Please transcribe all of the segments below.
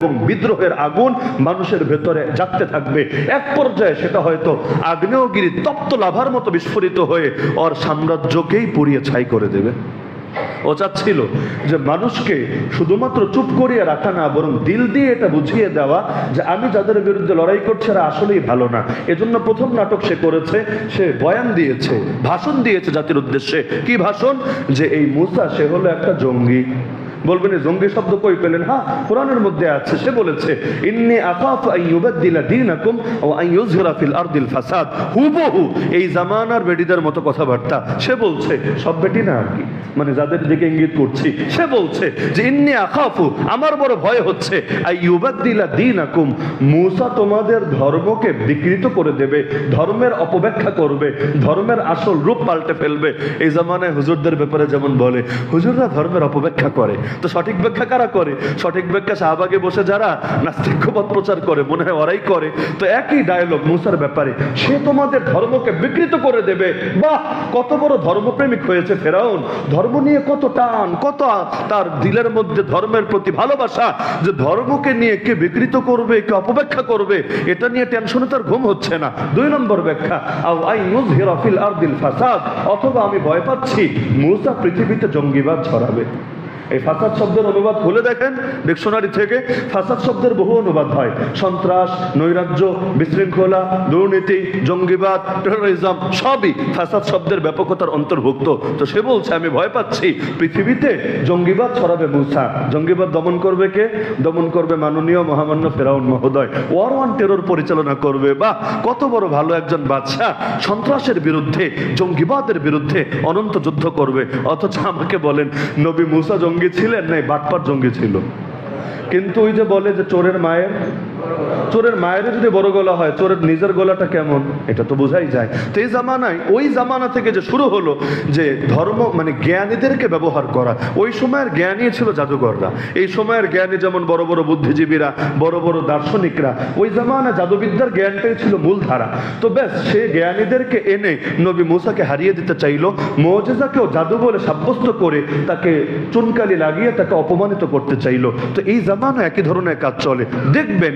এবং বিদ্রোহের আগুন মানুষের ভেতরে জাগতে থাকবে। এক পর্যায়ে সেটা হয়তো আগ্নেয়গিরি তপ্ত লাভার মতো বিস্ফোরিত হয়ে ওর সাম্রাজ্যকেই পুড়িয়ে ছাই করে দেবে। ও চাচ্ছিল যে মানুষকে শুধুমাত্র চুপ করিয়ে রাখা না, বরং দিল দিয়ে এটা বুঝিয়ে দেওয়া যে আমি যাদের বিরুদ্ধে লড়াই করছি এরা আসলেই ভালো না। এজন্য প্রথম নাটক সে করেছে, সে বয়ান দিয়েছে, ভাষণ দিয়েছে জাতির উদ্দেশ্যে। কি ভাষণ? যে এই মুসা সে হলো একটা জঙ্গি। বলবেন জঙ্গি শব্দ কই পেলেন? হ্যাঁ কোরআনের মধ্যে আছে, সে বলেছে, ইন্নি আকাফ আন ইউবাদদিলা দীনাকুম ওয়া আন ইউযহিরা ফিল আরদিল ফাসাদ। হুবহু এই জামানার বেডিদের মতো কথাবার্তা। সে বলছে, সব বেটি না আর কি? মানে যাদের দিকে ইঙ্গিত করছি। সে বলছে যে, ইন্নি আকাফু আমার বড় ভয় হচ্ছে আই ইউবাদদিলা দীনাকুম। মূসা তোমাদের ধর্মকে বিকৃত করে দেবে, ধর্মের অপব্যাখ্যা করবে, ধর্মের আসল রূপ পাল্টে ফেলবে। এই জামানায় হুজুরদের ব্যাপারে যেমন বলে, হুজুররা ধর্মের অপব্যাখ্যা করে তো সঠিক ব্যাখ্যা কারা করে? সঠিক ব্যাখ্যা শাহবাগে বসে যারা নাস্তিক্যপথ প্রচার করে, মনে হয় ওরাই করে। তো একই ডায়লগ মুসার ব্যাপারে। সে তোমাদের ধর্মকে বিকৃত করে দেবে। বাহ, কত বড় ধর্মপ্রেমিক হয়েছে ফেরাউন। ধর্ম নিয়ে কত টান, কত তার দিলের মধ্যে ধর্মের প্রতি ভালোবাসা। যে ধর্মকে নিয়ে কে বিকৃত করবে, কে অপব্যাখ্যা করবে, এটা নিয়ে টেনশনে তার ঘুম হচ্ছে না। দুই নম্বর ব্যাখ্যা ফিল আরদিল ফাসাদ, অথবা আমি ভয় পাচ্ছি, মুসা পৃথিবীতে জঙ্গিবাদ ছড়াবে। এই ফাসাদ শব্দের অনুবাদ খুলে দেখেন ডিকশনারি থেকে। ফাসাদ শব্দের বহু অনুবাদ হয়। সন্ত্রাস, নৈরাজ্য, বিশৃঙ্খলা, দুর্নীতি, জঙ্গিবাদ টেরোরিজম সবই ফাসাদ শব্দের ব্যাপকতার অন্তর্ভুক্ত। তো সে বলছে, আমি ভয় পাচ্ছি। পৃথিবীতে জঙ্গিবাদ ছড়াবে মুসা। জঙ্গিবাদ দমন করবে কে? দমন করবে মাননীয় মহামান্য ফেরাউন মহোদয়। ওয়ার ওয়ান টেরোর পরিচালনা করবে বা কত বড় ভালো একজন বাদশাহ সন্ত্রাসের বিরুদ্ধে, জঙ্গিবাদের বিরুদ্ধে অনন্ত যুদ্ধ করবে। অথচ আমাকে বলেন, নবী মুসা জঙ্গি ছিলেন? নাই বাটপার জঙ্গি ছিল। কিন্তু ওই যে বলে যে চোরের মায়ের চোরের মায়ের যদি বড় গলা হয়, চোরের নিজের গলাটা কেমন? এটা তো বোঝাই যায়। তো এই জামানায়, ওই জামানা থেকে যে শুরু হলো যে ধর্ম মানে জ্ঞানীদেরকে ব্যবহার করা, ওই সময়ের জ্ঞানী ছিল জাদুঘররা এই সময়ের জ্ঞানী যেমন বড় বড় বুদ্ধিজীবীরা, বড় বড় দার্শনিকরা, ওই জামানা জাদুবিদ্যার জ্ঞানটাই ছিল মূল ধারা তো ব্যাস সে জ্ঞানীদেরকে এনে নবী মুসাকে হারিয়ে দিতে চাইলো, মৌজেজাকেও জাদু বলে সাব্যস্ত করে তাকে চুনকালি লাগিয়ে তাকে অপমানিত করতে চাইলো। তো এই জামানা একই ধরনের কাজ চলে। দেখবেন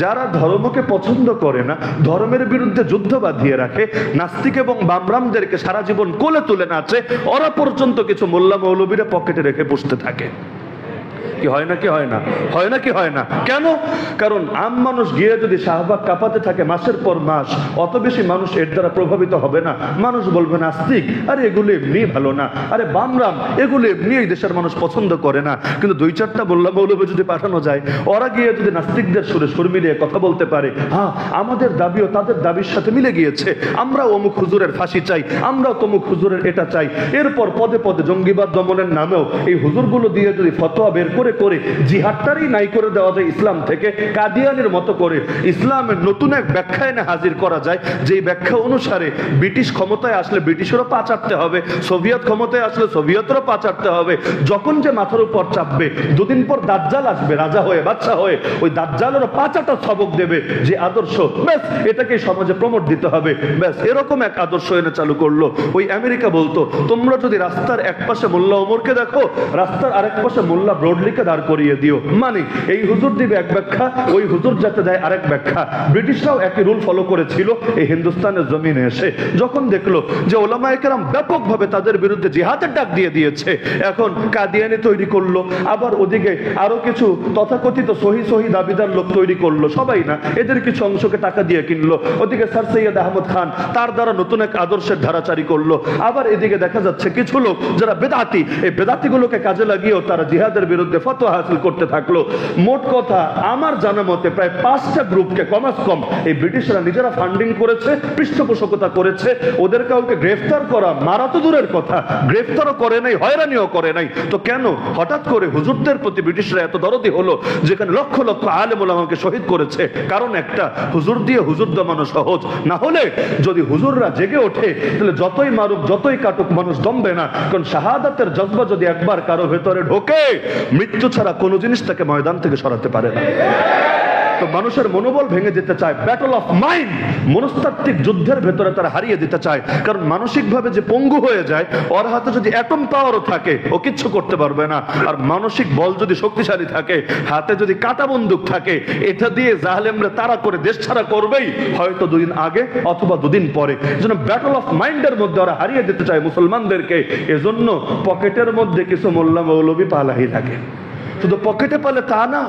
যারা ধর্মকে পছন্দ করে না, ধর্মের বিরুদ্ধে যুদ্ধ বাঁধিয়ে রাখে, নাস্তিক এবং বামরামদেরকে সারা জীবন কোলে তুলে নাচে, ওরা পর্যন্ত কিছু মোল্লা মৌলবীরা পকেটে রেখে বসতে থাকে। কি হয় না, কি হয় না? হয় না, কি হয় না? কেন? কারণ আম মানুষ গিয়ে যদি শাহবাগ কাঁপাতে থাকে মাসের পর মাস, অত বেশি মানুষ এর দ্বারা প্রভাবিত হবে না। মানুষ বলবে, নাস্তিক, আরে এগুলো এমনি ভালো না। আরে বামরাম, এগুলো এমনি এই দেশের মানুষ পছন্দ করে না। কিন্তু দুই চারটা বললাম মৌলবে যদি পাঠানো যায়, ওরা গিয়ে যদি নাস্তিকদের সুরে সুর মিলিয়ে কথা বলতে পারে হ্যাঁ আমাদের দাবিও তাদের দাবির সাথে মিলে গিয়েছে। আমরা অমুক হুজুরের ফাঁসি চাই, আমরা তমুক হুজুরের এটা চাই। এরপর পদে পদে জঙ্গিবাদ দমনের নামেও এই হুজুরগুলো দিয়ে যদি ফতোয়া বের করে করে জিহাদটারই নাই করে দেওয়া যায় ইসলাম থেকে, কাদিয়ানের মতো করে। ইসলামের নতুন এক ব্যাখ্যা এনে হাজির করা যায়, যেই ব্যাখ্যা অনুসারে ব্রিটিশ ক্ষমতায় আসলে ব্রিটিশেরও পা চাটতে হবে, সোভিয়েত ক্ষমতায় আসলে সোভিয়েতেরও পা চাটতে হবে। যখন যে মাথার উপর চাপবে, দুদিন পর দাজ্জাল আসবে, রাজা হয়ে বাচ্চা হয়ে, ওই দাজ্জালেরও পা চাটা সবক দেবে যে আদর্শ। ব্যাস এটাকে সমাজে প্রমোট দিতে হবে। ব্যাস, এরকম এক আদর্শ এনে চালু করল। ওই আমেরিকা বলতো, তোমরা যদি রাস্তার এক পাশে মোল্লা ওমরকে দেখো, রাস্তার আরেক পাশে মোল্লা ব্রডলিকে দাঁড় করিয়ে দিও। মানে এই হুজুর দিবে এক ব্যাখ্যা, ওই হুজুর যাতে দেয় আরেক ব্যাখ্যা। ব্রিটিশরাও একই রুল ফলো করেছিল, এই হিন্দুস্তানের জমিনে এসে। যখন দেখল যে ওলামা একরাম ব্যাপকভাবে তাদের বিরুদ্ধে জিহাদের ডাক দিয়ে দিয়েছে, এখন কাদিয়ানি তৈরি করল, আবার ওদিকে আরও কিছু তথাকথিত সহি সহি দাবিদার লোক তৈরি করল, সবাই না, এদের কিছু অংশকে টাকা দিয়ে কিনলো। ওদিকে স্যার সৈয়দ আহমদ খান, তার দ্বারা নতুন এক আদর্শের ধারাচারি করল। আবার এদিকে দেখা যাচ্ছে কিছু লোক যারা বেদাতি, এই বেদাতিগুলোকে কাজে লাগিয়েও তারা জিহাদের বিরুদ্ধে ফতোয়া হাসিল করতে থাকল। মোট কথা, আমার জানা মতে প্রায় পাঁচটা গ্রুপকে কমাস কম এই ব্রিটিশরা নিজেরা ফান্ডিং করেছে, পৃষ্ঠপোষকতা করেছে। ওদের কাউকে গ্রেফতার করা মারা তো দূরের কথা। গ্রেফতারও করে নাই, হয়রানিও করে নাই। তো কেন? হঠাৎ করে হুজুরদের প্রতি ব্রিটিশরা এত দরদি হলো, যেখানে লক্ষ লক্ষ আলেম ওলামাকে শহীদ করেছে। কারণ একটা, হুজুর দিয়ে হুজুর দমানো সহজ। না হলে যদি হুজুররা জেগে ওঠে, তাহলে যতই মারুক, যতই কাটুক, মানুষ দমবে না। কারণ শাহাদাতের জজবা যদি একবার কারও ভেতরে ঢোকে মৃত্যু ছাড়া কোনো জিনিস তাকে ময়দান থেকে সরাতে পারে না। তো মানুষের মনোবল ভেঙে দিতে চায় ব্যাটল অফ মাইন্ড মনস্তাত্ত্বিক যুদ্ধের ভেতরে তারা হারিয়ে দিতে চায়। কারণ মানসিকভাবে যে পঙ্গু হয়ে যায়, ওর হাতে যদি অ্যাটম পাওয়ারও থাকে, ও কিচ্ছু করতে পারবে না। আর মানসিক বল যদি শক্তিশালী থাকে, হাতে যদি কাটা বন্দুক থাকে, এটা দিয়ে জাহালেমরা তারা করে দেশ ছাড়া করবেই। হয়তো দুদিন আগে অথবা দুদিন পরে। যেন ব্যাটল অফ মাইন্ডের মধ্যে ওরা হারিয়ে দিতে চায় মুসলমানদেরকে, এজন্য পকেটের মধ্যে কিছু মোল্লা মৌলবী পালাই থাকে শুধু পকেটে পালে তা না,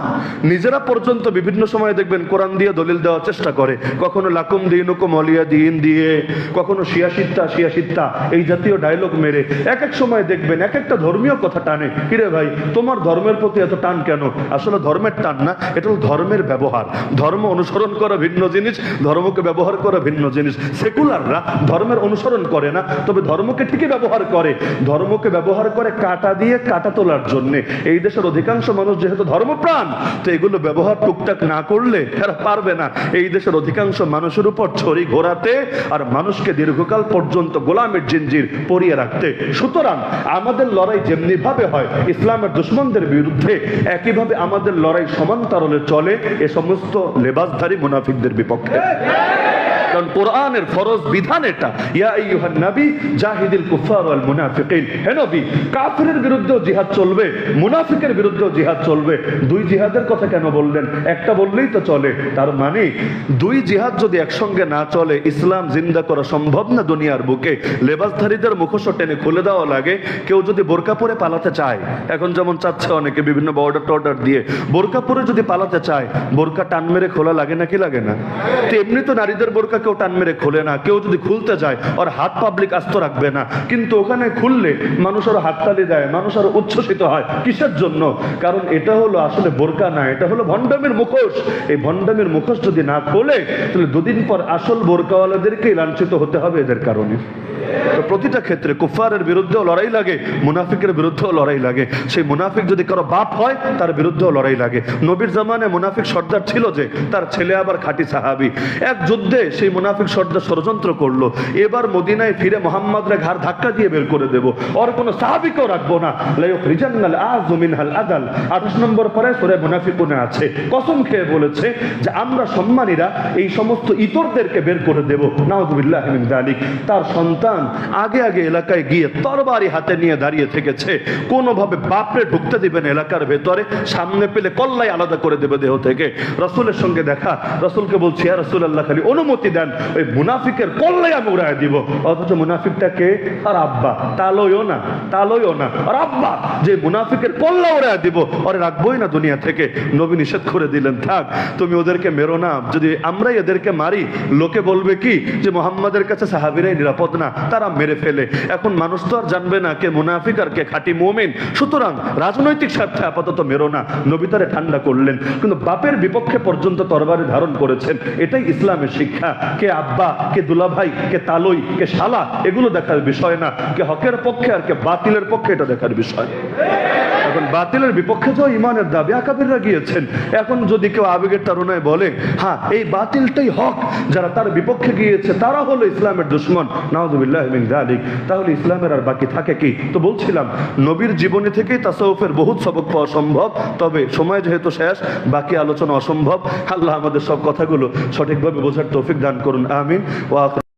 নিজেরা পর্যন্ত বিভিন্ন সময় দেখবেন কোরআন দিয়ে দলিল দেওয়ার চেষ্টা করে। কখনো লাকুম দিন অলিয়া দিন দিয়ে, কখনো শিয়াশিত্তা শিয়াশিত্তা, এই জাতীয় ডায়লগ মেরে। এক এক সময় দেখবেন, এক একটা ধর্মীয় কথা টানে। কিরে ভাই, তোমার ধর্মের প্রতি এত টান কেন? আসলে ধর্মের টান না, এটা হলো ধর্মের ব্যবহার। ধর্ম অনুসরণ করা ভিন্ন জিনিস, ধর্মকে ব্যবহার করা ভিন্ন জিনিস। সেকুলাররা ধর্মের অনুসরণ করে না, তবে ধর্মকে ঠিকই ব্যবহার করে। ধর্মকে ব্যবহার করে কাটা দিয়ে কাটা তোলার জন্য। এই দেশের অধিকাংশ মানুষ যেহেতু ধর্মপ্রাণ, তো এগুলো ব্যবহার টুকটাক না করলে এরা পারবে না। এই দেশের অধিকাংশ মানুষের উপর ছড়ি ঘোরাতে আর মানুষকে দীর্ঘকাল পর্যন্ত গোলামের জিনজির পরিয়ে রাখতে। সুতরাং আমাদের লড়াই যেমনি ভাবে হয়, ইসলামের দুশ্মনদের বিরুদ্ধে একইভাবে আমাদের লড়াই সমান্তরালে চলে এ সমস্ত লেবাসধারী মুনাফিকদের বিপক্ষে। কারণ কোরআনের ফরজ বিধান এটা। ইয়া আইয়ুহান নবী, জাহিদিল কুফার ওয়াল মুনাফিকিন। হে নবী, কাফিরের বিরুদ্ধেও জিহাদ চলবে, মুনাফিকের বিরুদ্ধেও জিহাদ চলবে। দুই জিহাদের কথা কেন বললেন? একটা বললেই তো চলে। তার মানে দুই জিহাদ যদি একসঙ্গে না চলে, ইসলাম জিন্দা করা সম্ভব না দুনিয়ার বুকে। লেবাসধারীদের মুখোশ টেনে খুলে দেওয়া লাগে। কেউ যদি বোরকা পরে পালাতে চায়, এখন যেমন চাচ্ছে অনেকে বিভিন্ন বর্ডার টর্ডার দিয়ে বোরকা পরে যদি পালাতে চায়, বোরকা টান মেরে খোলা লাগে নাকি লাগে না? তো এমনি তো নারীদের বোরকা কেউ টান মেরে খোলে না, কেউ যদি খুলতে যায় ওর হাত পাবলিক আস্ত রাখবে না। কিন্তু ওখানে খুললে মানুষ আরও হাততালি দেয়, মানুষ আরও উচ্ছ্বসিত হয়। কিসের জন্য? কারণ এটা হলো আসলে বোরকা না, এটা হলো ভণ্ডামের মুখোশ। এই ভণ্ডামের মুখোশ যদি না খোলে, তাহলে দুদিন পর আসল বোরকাওয়ালাদেরকেই লাঞ্ছিত হতে হবে এদের কারণে। তো প্রতিটা ক্ষেত্রে কুফারের বিরুদ্ধেও লড়াই লাগে, মুনাফিকের বিরুদ্ধেও লড়াই লাগে। সেই মুনাফিক যদি কারও বাপ হয়, তার বিরুদ্ধেও লড়াই লাগে। নবীর জামানে মুনাফিক সর্দার ছিল যে, তার ছেলে আবার খাঁটি সাহাবি। এক যুদ্ধে সেই মুনাফিক সর্দার ষড়যন্ত্র করল। এবার মদিনায় ফিরে মোহাম্মদরা ঘাড় ধাক্কা দিয়ে বের করে দেব। ওর কোনো সাহাবিকেও রাখব না। লাইক রিজান্নাল আজ মিনহাল আদাল আঠাশ নম্বর পরে সরে মুনাফিকুনে আছে। কসম খেয়ে বলেছে যে, আমরা সম্মানীরা এই সমস্ত ইতরদেরকে বের করে দেব। নাউজুবিল্লাহ মিন তার সন্তান আগে আগে এলাকায় গিয়ে তরবারি হাতে নিয়ে দাঁড়িয়ে থেকেছে। কোনোভাবে বাপরে ঢুকতে দিবেন এলাকার ভেতরে, সামনে পেলে কল্লাই আলাদা করে দেবে দেহ থেকে। রসুলের সঙ্গে দেখা, রসুলকে বলছি আর রসুল আল্লাহ খালি অনুমতি দেন, ওই মুনাফিকের কল্লাই আমি উড়ায় দিব। অথচ মুনাফিকটাকে আর আব্বা। তালইও না তালইও না। আর আব্বা, যে মুনাফিকের কল্লা উড়ায় দিব। ওরে রাখবোই না দুনিয়া থেকে। নবী নিষেধ করে দিলেন, থাক, তুমি ওদেরকে মেরো না। যদি আমরাই এদেরকে মারি, লোকে বলবে কি? যে মোহাম্মদের কাছে সাহাবিরাই নিরাপদ না। তারা মেরে ফেলে। এখন মানুষ তো আর জানবে না কে মুনাফিক আর কে খাঁটি মোমেন। সুতরাং রাজনৈতিক স্বার্থে আপাতত মেরো না। নবিতারে ঠান্ডা করলেন। কিন্তু বাপের বিপক্ষে পর্যন্ত তরবারি ধারণ করেছেন। এটাই ইসলামের শিক্ষা। কে আব্বা, কে দুলাভাই, কে তালই, কে শালা, এগুলো দেখার বিষয় না। কে হকের পক্ষে আর কে বাতিলের পক্ষে এটা দেখার বিষয়। এখন বাতিলের বিপক্ষে তো ইমানের দাবি আকাবিররা গিয়েছেন। এখন যদি কেউ আবেগের তারুণায় বলে হ্যাঁ এই বাতিলটাই হক, যারা তার বিপক্ষে গিয়েছে, তারা হলো ইসলামের দুশ্মন, নাউজুবিল্লাহ মিন তাহলে ইসলামের আর বাকি থাকে কি? তো বলছিলাম, নবীর জীবনী থেকেই তাসাউফের বহুত সবক পাওয়া সম্ভব, তবে সময় যেহেতু শেষ, বাকি আলোচনা অসম্ভব। আল্লাহ আমাদের সব কথাগুলো সঠিকভাবে বোঝার তৌফিক দান করুন, আমিন। ওয়া